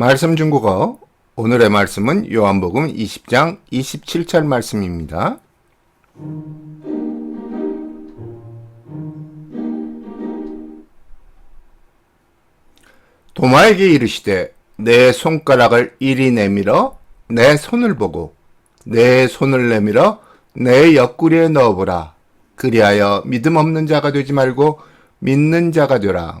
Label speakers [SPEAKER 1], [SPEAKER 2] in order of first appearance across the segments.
[SPEAKER 1] 말씀 중국어 오늘의 말씀은 요한복음 20장 27절 말씀입니다. 도마에게 이르시되 내 손가락을 이리 내밀어 내 손을 보고 내 손을 내밀어 내 옆구리에 넣어보라. 그리하여 믿음 없는 자가 되지 말고 믿는 자가 되라.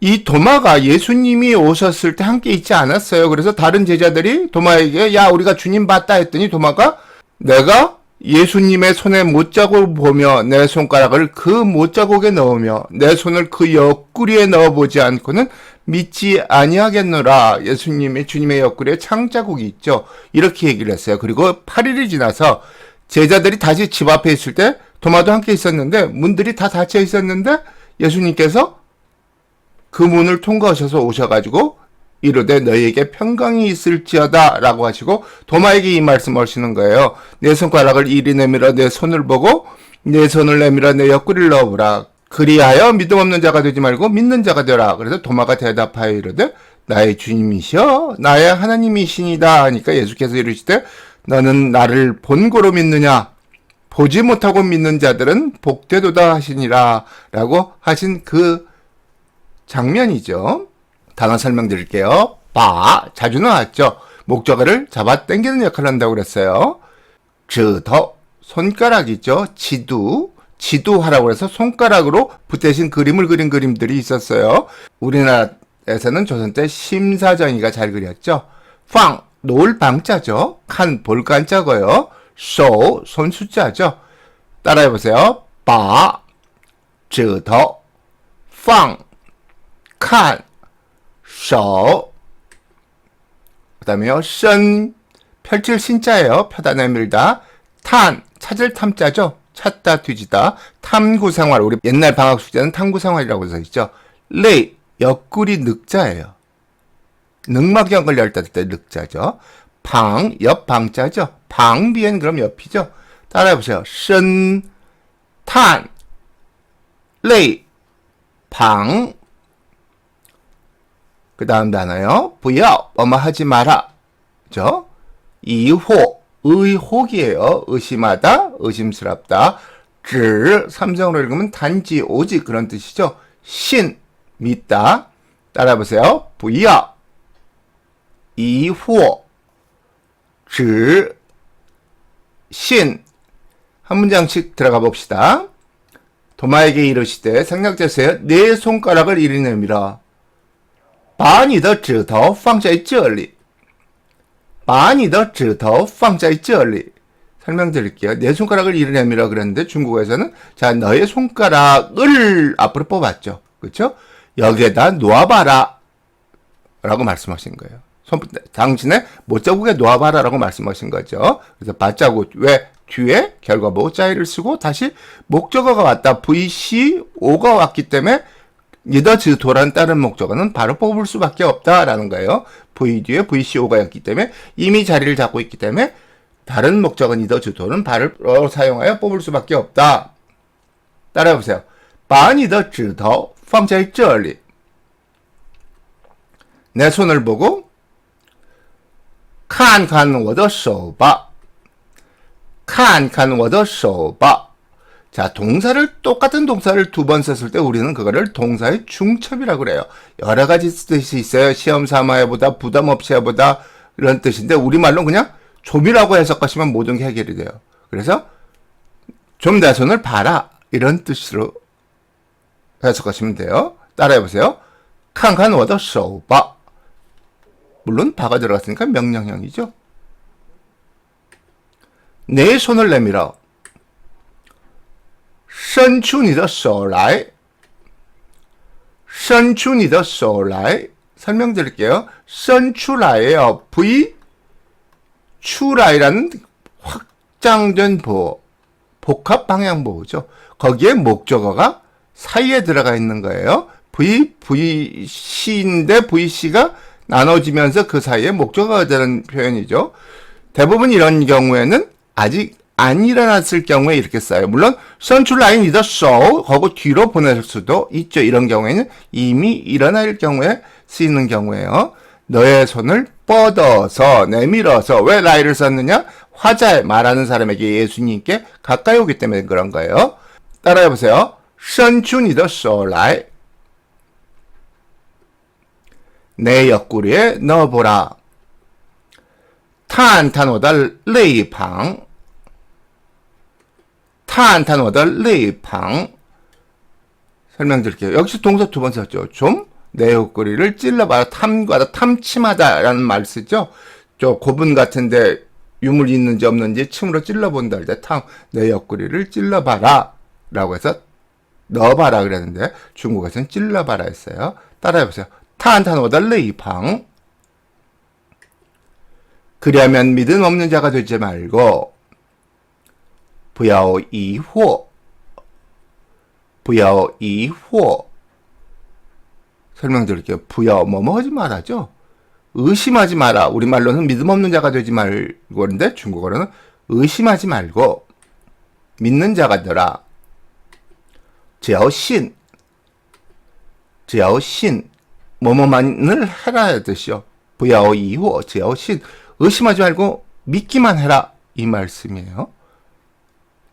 [SPEAKER 1] 이 도마가 예수님이 오셨을 때 함께 있지 않았어요. 그래서 다른 제자들이 도마에게 야 우리가 주님 봤다 했더니 도마가 내가 예수님의 손에 못자국 보며 내 손가락을 그 못자국에 넣으며 내 손을 그 옆구리에 넣어보지 않고는 믿지 아니하겠노라. 예수님의 주님의 옆구리에 창자국이 있죠. 이렇게 얘기를 했어요. 그리고 8일이 지나서 제자들이 다시 집 앞에 있을 때 도마도 함께 있었는데 문들이 다 닫혀 있었는데 예수님께서 그 문을 통과하셔서 오셔가지고 이르되 너희에게 평강이 있을지어다 라고 하시고 도마에게 이 말씀을 하시는 거예요. 내 손가락을 이리 내밀어 내 손을 보고 내 손을 내밀어 내 옆구리를 넣어보라. 그리하여 믿음 없는 자가 되지 말고 믿는 자가 되라. 그래서 도마가 대답하여 이르되 나의 주님이시여 나의 하나님이시니다 하니까 예수께서 이르시되 너는 나를 본고로 믿느냐 보지 못하고 믿는 자들은 복되도다 하시니라 라고 하신 그 장면이죠. 단어 설명드릴게요. 바 자주 나왔죠. 목적어를 잡아 당기는 역할을 한다고 그랬어요. 즈 더 손가락이죠. 지두 지도하라고 해서 손가락으로 붓대신 그림을 그린 그림들이 있었어요. 우리나라에서는 조선 때 심사정이가 잘 그렸죠. 팡 놓을 방자죠. 칸 볼간자고요. 쇼 손 숫자죠. 따라해 보세요. 바, 指头, 팡, 칸, 手. 그 다음에요. 신 펼칠 신자예요. 펴다 내밀다. 탄 찾을 탐자죠. 찾다 뒤지다. 탐구 생활 우리 옛날 방학 숙제는 탐구 생활이라고 써 있죠. 레 옆구리 늑자예요. 늑막연걸 열다 때 늑자죠. 방, 옆 방자죠. 방비엔 그럼 옆이죠. 따라해 보세요. 신, 탄, 레이, 방. 그 다음 단어요. 부여, 뭐뭐 하지 마라. 죠? 이호, 의혹이에요. 의심하다, 의심스럽다. 즈, 삼성으로 읽으면 단지, 오직 그런 뜻이죠. 신, 믿다. 따라해보세요. 부여, 이호, 즈, 신. 한 문장씩 들어가 봅시다. 도마에게 이르시되 생략되세요. 내 손가락을 이리 내밀어. 把你的指头放在这里.把你的指头放在这里. 설명드릴게요. 내 손가락을 이리 내밀어 그랬는데 중국어에서는 자 너의 손가락을 앞으로 뽑았죠. 그렇죠? 여기에다 놓아봐라 라고 말씀하신 거예요. 손, 당신의 못자국에 놓아봐라 라고 말씀하신 거죠. 그래서 받자국 왜 뒤에 결과보 짜이를 쓰고 다시 목적어가 왔다. VC, O가 왔기 때문에 니더즈 도란 다른 목적어는 바로 뽑을 수밖에 없다라는 거예요. V 뒤에 VCO가 였기 때문에 이미 자리를 잡고 있기 때문에 다른 목적어 니더즈 도는 바로 사용하여 뽑을 수밖에 없다. 따라해보세요. 把你的指头放在这里. 내 손을 보고 看看我的手吧.看看我的手吧. 자, 동사를 똑같은 동사를 두 번 썼을 때 우리는 그거를 동사의 중첩이라고 그래요. 여러 가지 뜻이 있어요. 시험 삼아야보다 부담 없이 해보다 이런 뜻인데 우리말로 그냥 좀이라고 해석하시면 모든 게 해결이 돼요. 그래서 좀 내 손을 봐라 이런 뜻으로 해석하시면 돼요. 따라해 보세요. 칸칸 워더 쇼바 물론 바가 들어갔으니까 명령형이죠. 내 손을 내밀어 伸出你的手来.伸出你的手来. 설명드릴게요. 伸出来예요. V, 出来라는 확 확장된 보호, 복합 방향 보호죠. 거기에 목적어가 사이에 들어가 있는 거예요. V, VC인데 VC가 나눠지면서 그 사이에 목적어가 되는 표현이죠. 대부분 이런 경우에는 아직 안 일어났을 경우에 이렇게 써요. 물론 선출 라인 이더쇼 거고 뒤로 보낼 수도 있죠. 이런 경우에는 이미 일어날 경우에 쓰이는 경우에요. 너의 손을 뻗어서 내밀어서 왜 라이를 썼느냐? 화잘 말하는 사람에게 예수님께 가까이 오기 때문에 그런 거예요. 따라해 보세요. 선출이더쇼라이 내 옆구리에 넣어보라. 타안타노다 레이팡 探探我的肋旁. 설명드릴게요. 여기서 동사 두 번 썼죠. 좀 내 옆구리를 찔러봐라. 탐과다 탐침하다라는 말 쓰죠. 저 고분 같은데 유물 있는지 없는지 침으로 찔러본다 할 때 탐 내 옆구리를 찔러봐라 라고 해서 넣어봐라 그랬는데 중국에서는 찔러봐라 했어요. 따라해보세요. 탄탄 오다 레이팡 그리하면 믿음 없는 자가 되지 말고 不要疑惑不要疑惑 설명드릴게요. 부여 뭐뭐 하지 말아죠. 의심하지 마라. 우리말로는 믿음 없는 자가 되지 말고 그런데 중국어로는 의심하지 말고 믿는 자가 되라. 只要信只要信 뭐뭐만을 해라 뜻이요. 不要疑惑只要信 의심하지 말고 믿기만 해라 이 말씀이에요.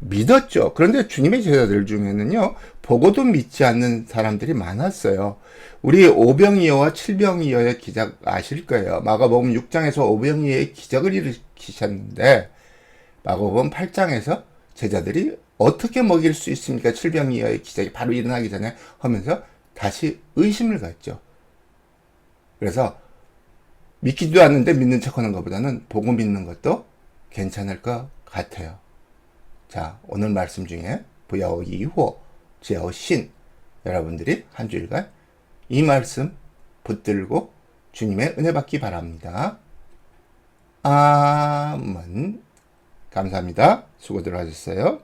[SPEAKER 1] 믿었죠. 그런데 주님의 제자들 중에는요, 보고도 믿지 않는 사람들이 많았어요. 우리 오병이어와 칠병이어의 기적 아실 거예요. 마가복음 6장에서 오병이어의 기적을 일으키셨는데, 마가복음 8장에서 제자들이 어떻게 먹일 수 있습니까? 칠병이어의 기적이 바로 일어나기 전에 하면서 다시 의심을 갖죠. 그래서 믿기도 않는데 믿는 척 하는 것보다는 보고 믿는 것도 괜찮을 것 같아요. 자, 오늘 말씀 중에 부야오 이호, 지야오 신 여러분들이 한 주일간 이 말씀 붙들고 주님의 은혜 받기 바랍니다. 아멘. 감사합니다. 수고들 하셨어요.